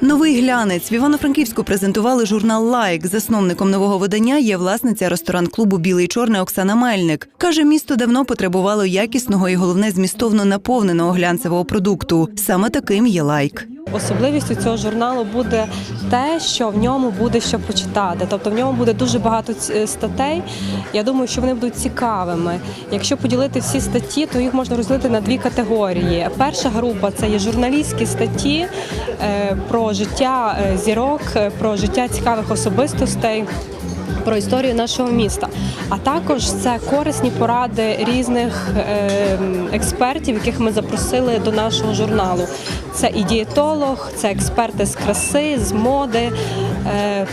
Новий глянець в Івано-Франківську презентували журнал Лайк. Засновником нового видання є власниця ресторан-клубу Білий чорний Оксана Мельник. каже, місто давно потребувало якісного і головне змістовно наповненого глянцевого продукту. Саме таким є лайк. Особливістю цього журналу буде те, що в ньому буде що почитати. Тобто в ньому буде дуже багато статей. Я думаю, що вони будуть цікавими. Якщо поділити всі статті, то їх можна розділити на дві категорії. Перша група це є журналістські статті е, про життя е, зірок, е, про життя цікавих особистостей. Про історію нашого міста, а також це корисні поради різних е, експертів, яких ми запросили до нашого журналу. Це і дієтолог, це експерти з краси, з моди,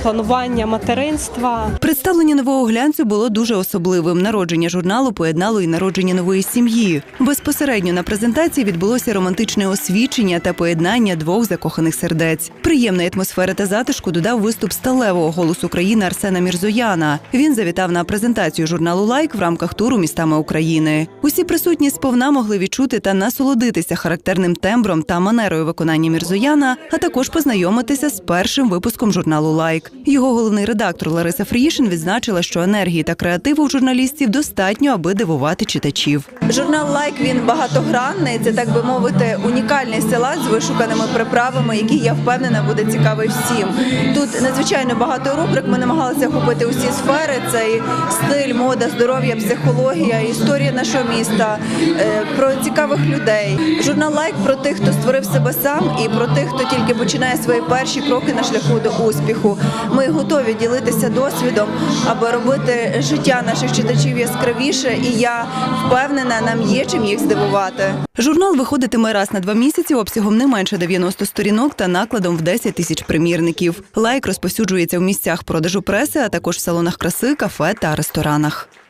планування материнства. Представлення нового глянцю було дуже особливим. Народження журналу поєднало і народження нової сім'ї. Безпосередньо на презентації відбулося романтичне освічення та поєднання двох закоханих сердець. Приємної атмосфери та затишку додав виступ сталевого голосу України Арсена Мірзояна. Він завітав на презентацію журналу Лайк в рамках туру містами України. Усі присутні сповна могли відчути та насолодитися характерним тембром та манерою виконання Мірзояна, а також познайомитися з першим випуском журналу Лайк. Його головний редактор Лариса Фріїшин відзначила, що енергії та креативу в журналістів достатньо, аби дивувати читачів. Журнал Лайк він багатогранний. Це так би мовити, унікальний салат з вишуканими приправами, який я впевнена буде цікавий всім. Тут надзвичайно багато рубрик. Ми намагалися охопити усі сфери: це і стиль, мода, здоров'я, психологія, історія нашого міста, е, про цікавих людей. Журнал Лайк про тих, хто створив себе сам, і про тих, хто тільки починає свої перші кроки на шляху до успіху. Ми готові ділитися досвідом, аби робити життя наших читачів яскравіше. І я впевнена, нам є чим їх здивувати. Журнал виходитиме раз на два місяці обсягом не менше 90 сторінок та накладом в 10 тисяч примірників. Лайк розповсюджується в місцях продажу преси, а також в салонах краси, кафе та ресторанах.